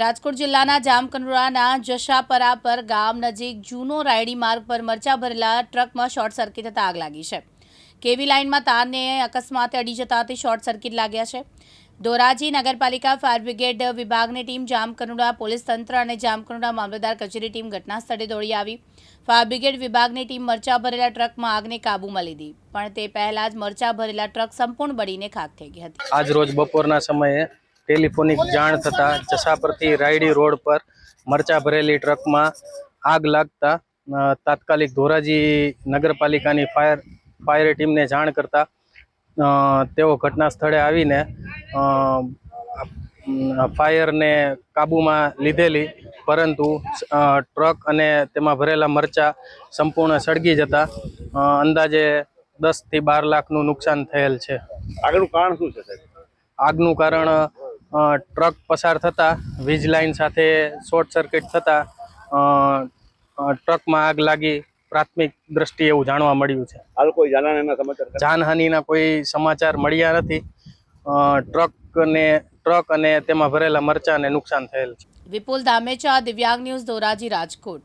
રાજકોટ જિલ્લાના જામકંડોળાના જશાપરા પર ગામ નજીક જૂનો રાયડી માર્ગ પર મરચા ભરેલા ટ્રકમાં શોર્ટ સર્કિટ થતાં આગ લાગી છે. કેવી લાઇનમાં તારને અકસ્માતે અડી જતાથી શોર્ટ સર્કિટ લાગ્યા છે. ધોરાજી નગરપાલિકા ફાયર બ્રિગેડ વિભાગની ટીમ જામકંડોળા પોલીસ તંત્ર અને જામકંડોળા મામલતદાર કચેરી ટીમ ઘટના સ્થળે દોડી આવી. ફાયર બ્રિગેડ વિભાગની ટીમ મરચા ભરેલા ટ્રકમાં આગને કાબૂમાં લીધી, પણ તે પહેલા જ મરચા ભરેલા ટ્રક સંપૂર્ણ બળીને ખાક થઈ ગઈ હતી. આજ રોજ બપોરના સમયે ટેલિફોનિક જાણ થતાં જસાપરથી રાયડી રોડ પર મરચા ભરેલી ટ્રકમાં આગ લાગતા તાત્કાલિક ધોરાજી નગરપાલિકાની ફાયર ફાયર ટીમને જાણ કરતા તેઓ ઘટના સ્થળે આવીને ફાયરને કાબૂમાં લીધેલી પરંતુ ટ્રક અને તેમાં ભરેલા મરચા સંપૂર્ણ સળગી જતા અંદાજે દસથી બાર લાખનું નુકસાન થયેલ છે. આગનું કારણ શું છે સાહેબ? આગનું કારણ ટ્રક પસાર થતા વીજ લાઇન સાથે શોર્ટ સર્કિટ થતા ટ્રકમાં આગ લાગી પ્રાથમિક દ્રષ્ટિએ એવું જાણવા મળ્યું છે. હાલ કોઈ જાનહાનીના સમાચાર જાનહાનિના કોઈ સમાચાર મળ્યા નથી. ટ્રકને ટ્રક અને તેમાં ભરેલા મરચાને નુકસાન થયેલ છે. વિપુલ ધામેચા દિવ્યાંગ ન્યૂઝ ધોરાજી રાજકોટ.